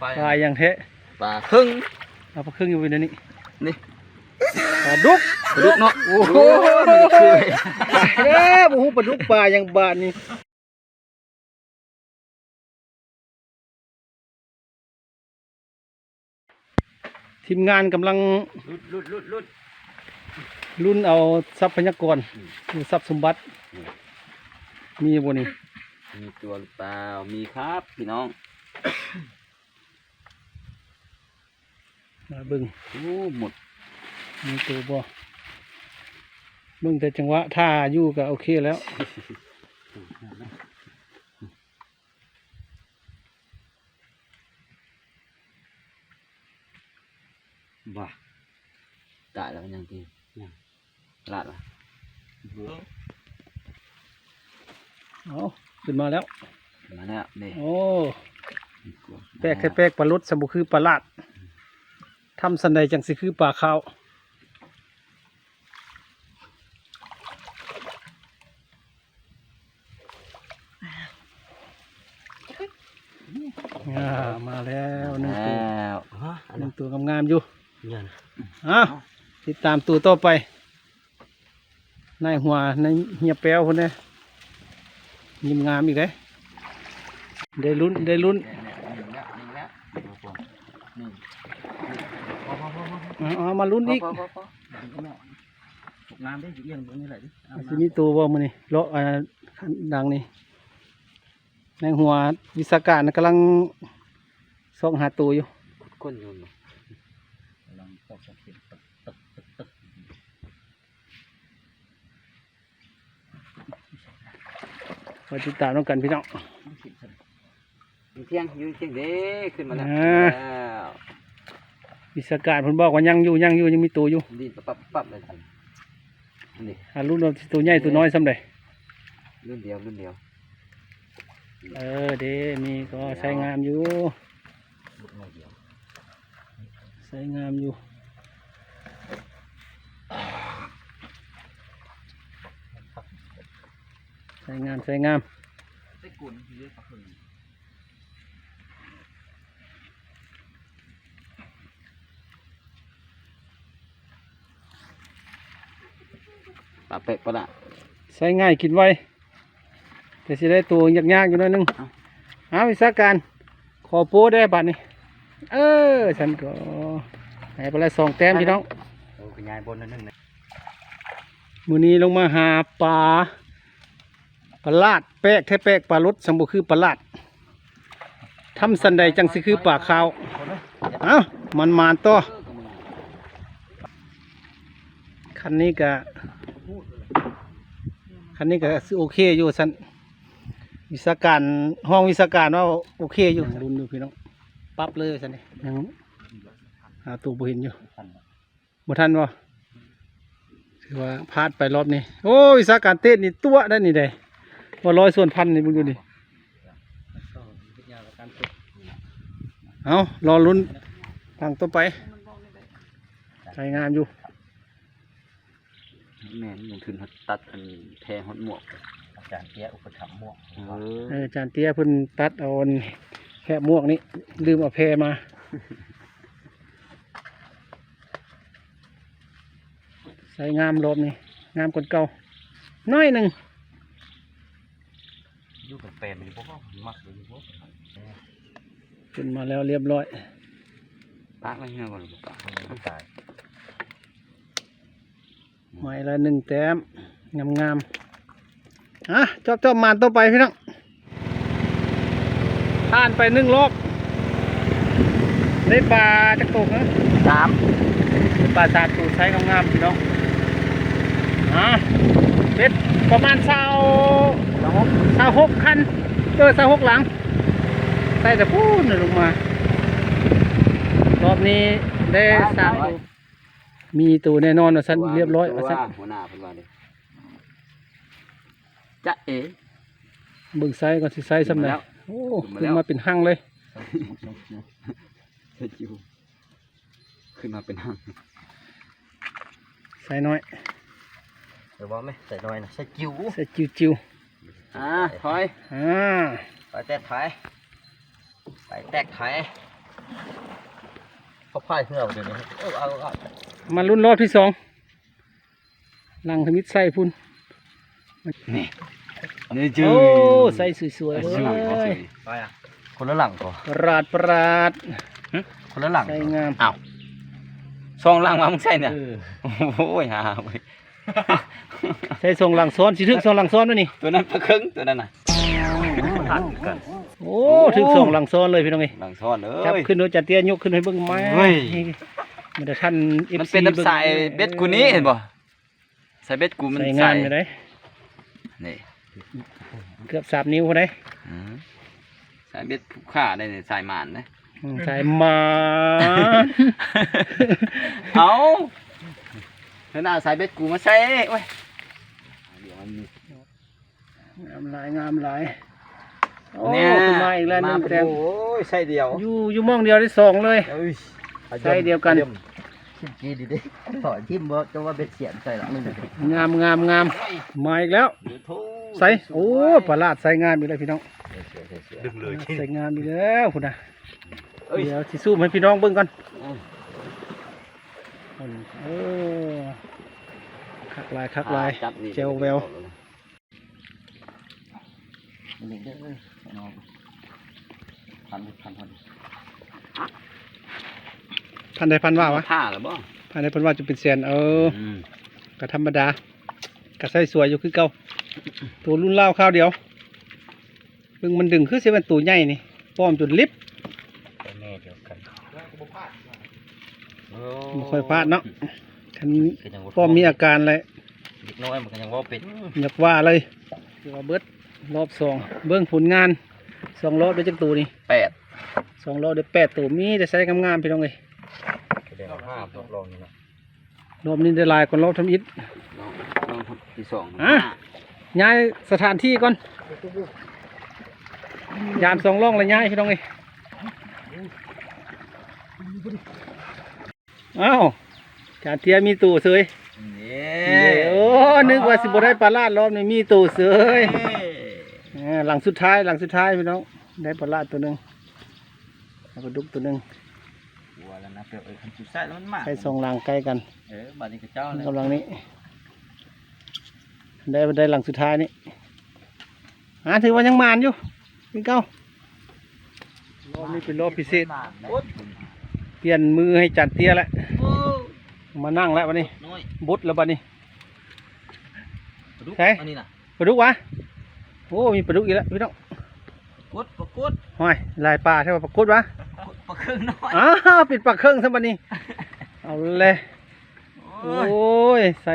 ปลาปลาอย่างเทะปลาครึ่งเอาปลาครึ่งอยู่ในนี้นี่ปลาดุกปลาดุกเนาะโอ้โหมันก็คือเด้อบ่ฮู้ปลาดุกปลาอย่างบาดนี่ทีมงานกำลังลุดลุดลุดลุดรุ่นเอาทรัพยากรหรือทรัพย์สมบัติอืมมีบ่นี่มีตัวหรือเปล่ามีครับพี่น้อง มาเบิ่งโอ้หมดมีตัวบ่เบิ่งแต่จังหวะท่าอยู่ก็โอเคแล้วบ้าตายแล้วมันยังกินยังลาดวะเอาขึ้นมาแล้ว มาแล้วนี่โอ้ แปลกแค่แปลกปลาลดสมบุคือปลาลาดทำสันใดจังสิคือปลาขาวอ่ามาแล้วหนึ่งตัวแล้วฮะหนึ่งตัวงามๆอยู่เงินอะติดตามตัวต่อไปนายหัวในายเฮียแป้วคนนี้ยิ้มงามอีกเลยได้ลุ้นได้ลุ้น หนึ่งแล้วหนึ่งแล้วหนึ่งพอพอพ อพอเอาเอามาลุ้นอีกพอพอพอตกน้ำได้อยู่เอียงตรงนี้แหละดิเอาทีนี้ตัวบ่มันนี่เลาะอ่าขันดังนี่ในหัววิศาการน่ะกำลังส่องหาตัวอยู่ก้นอยู่เนาะกำลังตอกตะเข็บตึกตึกตึกตึกมาติดตามน้องกันพี่น้องอยู่เที่ยงอยู่เที่ยงเด้ขึ้นมาแล้ว อ่าแล้ววิศาการเพิ่นบอกว่ายังอยู่ยังอยู่ยังมีตัวอยู่ดินปั๊บปั๊บเลยทันนี่หารุ่นว่าสิตัวใหญ่ตัวน้อยซ้ำใดรุ่นเดียวรุ่นเดียว เออเด้มีก็ใช้งามอยู่ลูกน้อยเดียวใช้งามอยู่ใช้งามใช้งาม ไส้กุนเยอะ ปักหนึ่งปลาเป็ดปลาละใช้ง่ายกินไวแต่สิได้ตัวยากๆอยู่หน่อยหนึงเอ้าเอาวิศาการขอโป้ได้บัดนี้ เออฉันก็ให้ไปละสองแต้มพี่น้องโอ้ยายบนนั่นนึงมือนี้ลงมาหาปลาปลาลาดแปลกแท้แปลกปลารสสมบูคือปลาลาดทำสันใดจังสิคือปลาขาวเอามันมานต่อคันนี้ก็ คันนี้ก็สิโอเคอยู่สันวิศาการห้องวิศาการว่าโอเคอยู่รุนอยู่พี่น้องปั๊บเลยสันนี่ยังหาตัวบ่เห็นอยู่บ่ทันบ่ถือว่าพลาดไปรอบนี้โอ้วิศาการเต้นนี่ตัวได้นี่ได้ว่าร้อยส่วนพันนี่มึงดูดิเอารอลุ้นทางต่อไปใช้งานอยู่ แม่นี่ยังถึงตัดอันแทงหดหมวกอาจารย์เตี้ยอุปถัมภ์ม่วงเอเออออาจารย์เตี้ยเพิ่นตัดเอาอันแค่ม่วงนี้ลืมเอาแพรมาใส่งามรอบนี้งามกว่าเก่าน้อยหนึ่งอยู่กับแฟนมันอยู่พวกมักอยู่พวกขึ้นมาแล้วเรียบร้อยปากอะไรเงี้ยก่อนปาก มันตายไม้ละหนึ่งแต้มงามงามๆอะจอบจอบมานต่อไปพี่น้องผ่านไปหนึ่งรอบได้ปลาจักตกนะสามได้ปลาสาดตูใช้งามๆพี่น้องอะเป็ดประมาณเศร้าสองหกเศร้าหกคันเจอเศร้าหกหลังใส่แต่พูดน่ะลงมา รอบนี้ได้สามตัว มีตัวแน่นอนว่าสันเรียบร้อยว่าสันหัวหน้าเพิ่นว่าดิจะเอ๋เบิ่งไซส์ก่อนสิไซส์สำขึ้นมาเร็แล้จวโอ้ขึ้นมาขึ้แล้นวมาเป็นห้างเลยเสจิวขึ้นมาเป็นห้างไซส์น้อยหรือว่าไหมใส่น้อยนะใส่จิ๋วไซส์จิ๋วอ่าถอยๆอ่าไปแต่ท้ายไปแตกไข่เขาพายเหื่อเดี๋ยวนี้เออเอาเอา มาลุ้นรอบที่สองลังทมิดใส่พุ่นนี่นี่จืโอ้ใส่สวยๆเลสวยเอาสวยยไปอะคนละหลังก่อนปราดปราดคนละหลังใส่งามอ้าวซองล่างมามึงใช่เนี่ยเออโอ้ยหาเว้ยใส่ทรงหลังซ้อนสิถึกทรงหลังซ้อนด้วยนี่ตัวนั้นปลาครึ่งตัวนั้นน่ะทันกันโอ้ถึกทรงหลังซ้อนเลยพี่น้องเอ้ยหลังซ่อนเอ้จับยขึ้นโดยจัดเตี้ยยกขึ้นให้เบิ่งไหมเฮ้ย มันจะท่านมัน FC เป็นน้ำใสเบ็ดกูนี้เห็นบ่ใส่เบ็ดกูมันใส่ใส่งามอยู่ได้นี่เกือบสามนิ้วได้อืมใส่เบ็ดผู้ฆ่าได้เนี่ยใส่หมานนะอืมใส่มาเอาเห็นหน้าใส่เบ็ดกูมาใส่โอ้ยเดี๋ยวมันมีงามหลายงามหลายโอ้เนี่ยขึ้นมาอีกแล้วหนึงมาแต้มโอ้ยใช่เดียวอยู่อยู่หมองเดียวได้สองเลยเอ้ยใช่เดียวกัน ทิมจีดีดิถอยทิมบ่จะว่าเป็นเสียนใส่หลังนึงงามงามงามมาอีกแล้ว ใส่โอ้ปลาลาดใส่งามอยู่เลยพี่น้องดึงเลยใส่งามอยู่แล้วคุณนะเดี๋ยวสิสู้ให้พี่น้องเบิ่งก่อนเออคักลายคักลายจับนี่เจลแววนี่เด้อน้องพันพันพัน พันใดพันว่าวะผ้าหรือบ่พันใดพันว่าจะเป็นแสนเออก็ธรรมดาก็ใส่สวยอยู่คือเก่าตัวรุ่นเล่าข้าวเดียวเบิ่งมันดึงคือสิเป็นตัวใหญ่นี่ป้อมจนลิบแม่เดียวกันบ่ค่อยพลาดเนาะคันคือยังป้อมมีอาการอะไรเด็กน้อยมันก็ยังว่าเป็นอยากว่าเลยเดี๋ยวว่าเบิดรอบสองเบิ่งผลงานสองรอบได้จักตัวนี่แปดสองรอบได้แปดตัวมีแต่ใส่งามๆพี่น้องเอ้ย แสดงว่าห้าทดลองนี่นะรอบนี้ได้หลายกว่ารอบทำอิฐน้องน้องที่สองอะย้ายสถานที่ก่อนยานสองร่องเลยย้ายพี่น้องเอ้ยอ้าวจานเทียมีตู้เสยนี่โอ้นึกว่าสิบได้ปลาลาดรอบนี้มีตู้เสยอ่าหลังสุดท้ายหลังสุดท้ายพี่น้องได้ปลาลาดตัวหนึ่งแล้วก็ดุกตัวหนึ่งหัวแล้ว นะเปรียวเอ้ยคันสุดท้ายแล้วมันมากใช้สองหลังใกล้กันเออบัดนี้ก็เจ้าเลยกำลังนี้ ได้ได้หลังสุดท้ายนี่อ่าถือว่ายังมานอยู่พี่เก้ารอบนี้เป็นรอบพิเศษเปลี่ยนมือให้จันเตี้ยแล้วมานั่งแล้ววันนี้ น้อยบุดแล้วบัดนี้ ปลาดุกใช่ อันนี้น่ะปลาดุกวะโอ้มีปลาดุกอีกแล้วพี่น้องกดปลากดห้อยลายปลาใช่ป่ะปลากดวะ ปลาครึ่งน้อยอ้าวปิดปลาเครื่องซะบัดนี้ เอาเลยโอ้โอ้ยยใส่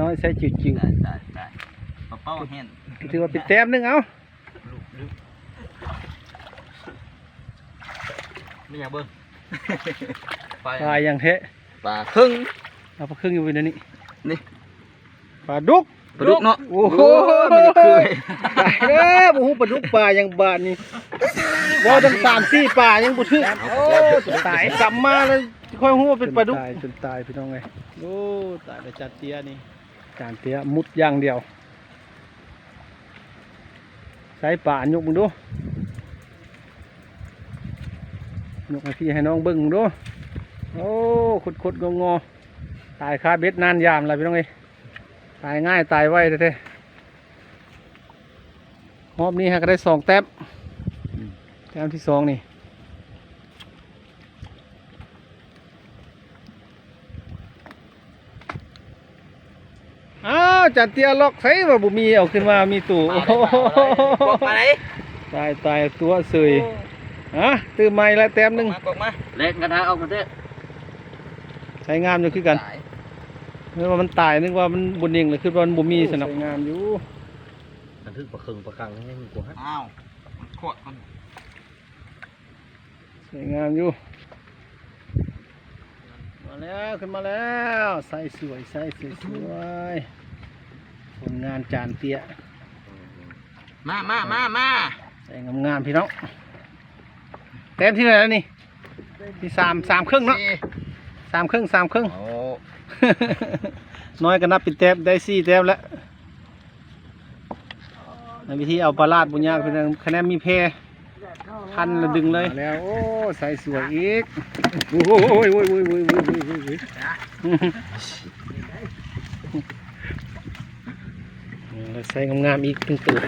น้อยๆใส่จิ๋วตายตายตายปลาเป้าเห็นๆถือว่าเป็นแต้มหนึงเอาไม่อยากเบิ้งปลาปลาอย่างเทะปลาครึ่งเอาปลาเครื่องอยู่ในนี้นี่ ปลาดุก ปลาดุกเนาะโอ้โหมันจะคือตายแล้วบุหูปลาดุกปลาอย่างบาทนี่ว่าตั้งสามสี่ปลายังบุทึกโอ้ตายกลับมาแล้วค่อยหูว่าเป็นปลาดุกตายจนตายพี่น้องไงโอ้ตายแล้วจานเตี้ยนี่จานเตี้ยมุดอย่างเดียวใส่ป่านยกมึงดูยกให้พี่ให้น้องเบิ้งมึงดูโอ้ขุดขุดงองอๆตายคาเบ็ดนานยามอะไรพี่น้องไง ตายง่ายตายไวแท้ๆรอบนี้ฮะก็ได้สองแต้มแต้มที่สองนี่อ้าวจัดเตียล็อกใส่ว่าบุมีเอาขึ้นมามีตู่โอ้โหปลาไหนตายตายตัวเสยอะตื่นใหม่ละแต้มหนึ่งมากอกมาเล็กกระทะเอากระเทะใช้งามอยู่คือกันตาย นึกว่ามันตายนึกว่ามันบุญเองเลยคือว่ามันบุมีสนับงามอยู่บันทึกประคึงประคังให้มึงกูฮะอ้าวมันขวดมันสวยงามอยู่มาแล้วขึ้นมาแล้วใส่สวยใส่สวยสวยผลงานจานเตี้ยมามามามาใส่งามๆพี่น้องแต้มที่ไหนแล้วนี่ที่สามสามครึ่งเนาะสามครึ่งสามครึ่งโอ้ น้อยก็นับเป็นแต้มได้สี่แต้มแล้วในวิธีเอาปลาลาดบุญยากเป็นคะแนนมีเพพันแล้วดึงเลยแล้วโอ้ใส่สวยอีกโอ้ยโอ้ยโอ้ยโอ้ยโอ้ยโอ้ยโอ้ยโอ้ยโอ้ยเออใส่งามๆอีกหนึ่งตัว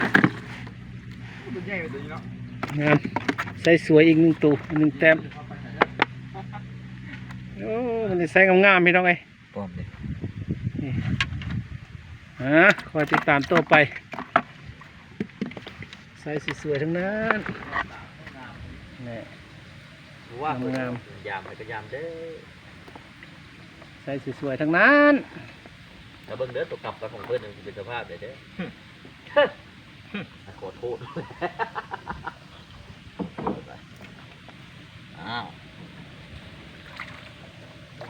งามใส่สวยอีกหนึ่งตัวหนึ่งแต้มโอ้มันจะใส่งามๆพี่น้องไง ป้อมเลยฮะคอยติดตามตัวไปใส่สวยๆทั้งนั้นนี่ ว่าเพิ่นยามไปก็ยามเด้อใส่สวยๆทั้งนั้นแต่เบิ่งเด้อตกกลับกับของเพิ่นเป็นสภาพเด้อเด้อ ขอโทษอ้าว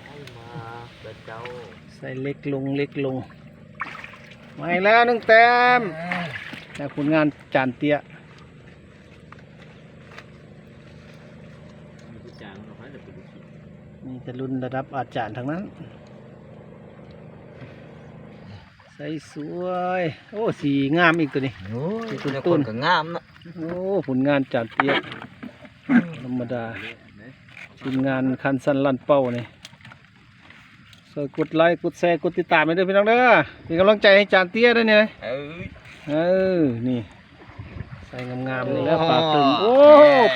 ให้มาเดินเจ้า ใส่เล็กลงเล็กลงมาอีกแล้วหนึ่งแต้มแต่ผลงานจานเตี้ยผู้จางเราให้แต่เป็นลูกศิษย์นี่จะรุ่นระดับอาจารย์ทั้งนั้น ใส่สวย โอ้ สีงามอีกตัวนี้โอ้ยตุ้คุณนคนก็งามเนาะโอ้ผลงานจานเตี้ยธรรมดาทีมงานคันสันลันเป้านี่ สวยกดไลค์กดแชร์กดติดตามไปด้วยพี่น้องเด้อเป็นกำลังใจให้จานเตี้ยด้วยเนี่ย เอ้ย เออ นี่ ใส่งามๆนี่แล้วปลาตึงโอ้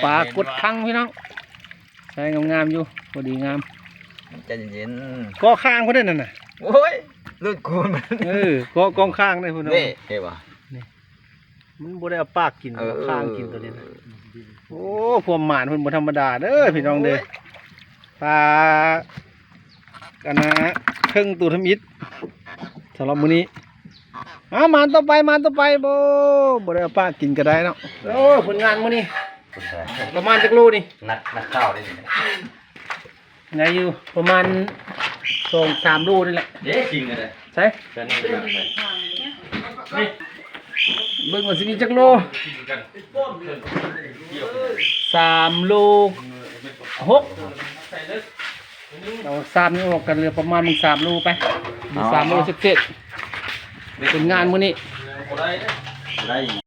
ปลากดคังพี่น้อง ใส่งามๆอยู่พอดีงาม ใจเย็นก็ข้างเขาได้นั่นน่ะ ๆโอ้ยรุ่นคูณมันเออก็กองข้างได้พี่น้อง นี่เห็นป่ะมันบ่ได้เอาปากกินเออเอาข้างกินตัวนี้นะโอ้พวกหมานเพิ่นบ่ธรรมดาเด้อพี่น้องเด้อปลา กันนะครึ่งตัวทำอิฐสำหรับมื้อนี้มาหมานต่อไปหมานต่อไปบ่บ่ได้เอาปากกินก็ได้เนาะโอ้ผลงานมื้อนี้ประมาณจักโลนี่นักนักข้าวได้ดิไงอยู่ประมาณสองสามโลนี่แหละเด้จริงเลยใช่จะนี่เป็นยังไงเบิ่งว่าสิมีจักโลสามโลหก เราสามนี่ออกกันเหลือประมาณมึงสามโลไปมีสามโลสิบเจ็ดเป็นงานมื้อนี้ ได้